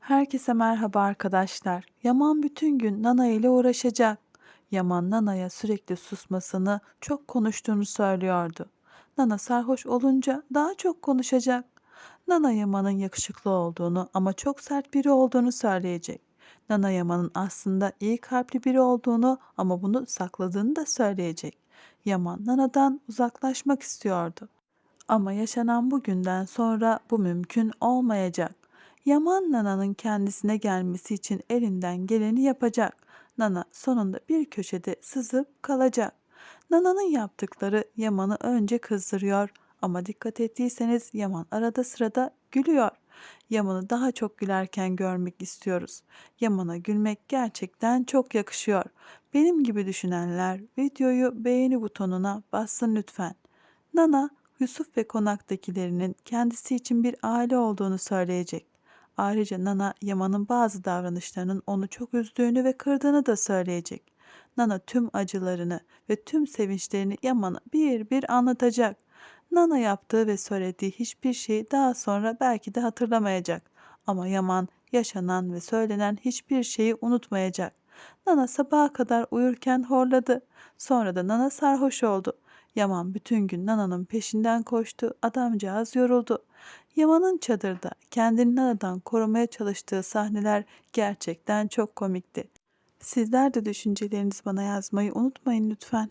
Herkese merhaba arkadaşlar. Yaman bütün gün Nana ile uğraşacak. Yaman Nana'ya sürekli susmasını, çok konuştuğunu söylüyordu. Nana sarhoş olunca daha çok konuşacak. Nana Yaman'ın yakışıklı olduğunu ama çok sert biri olduğunu söyleyecek. Nana Yaman'ın aslında iyi kalpli biri olduğunu ama bunu sakladığını da söyleyecek. Yaman Nana'dan uzaklaşmak istiyordu. Ama yaşanan bugünden sonra bu mümkün olmayacak. Yaman Nana'nın kendisine gelmesi için elinden geleni yapacak. Nana sonunda bir köşede sızıp kalacak. Nana'nın yaptıkları Yaman'ı önce kızdırıyor ama dikkat ettiyseniz Yaman arada sırada gülüyor. Yaman'ı daha çok gülerken görmek istiyoruz. Yaman'a gülmek gerçekten çok yakışıyor. Benim gibi düşünenler videoyu beğeni butonuna bassın lütfen. Nana, Yusuf ve konaktakilerinin kendisi için bir aile olduğunu söyleyecek. Ayrıca Nana, Yaman'ın bazı davranışlarının onu çok üzdüğünü ve kırdığını da söyleyecek. Nana tüm acılarını ve tüm sevinçlerini Yaman'a bir bir anlatacak. Nana yaptığı ve söylediği hiçbir şeyi daha sonra belki de hatırlamayacak. Ama Yaman yaşanan ve söylenen hiçbir şeyi unutmayacak. Nana sabaha kadar uyurken horladı. Sonra da Nana sarhoş oldu. Yaman bütün gün Nana'nın peşinden koştu. Adamcağız yoruldu. Yaman'ın çadırda kendini Nana'dan korumaya çalıştığı sahneler gerçekten çok komikti. Sizler de düşüncelerinizi bana yazmayı unutmayın lütfen.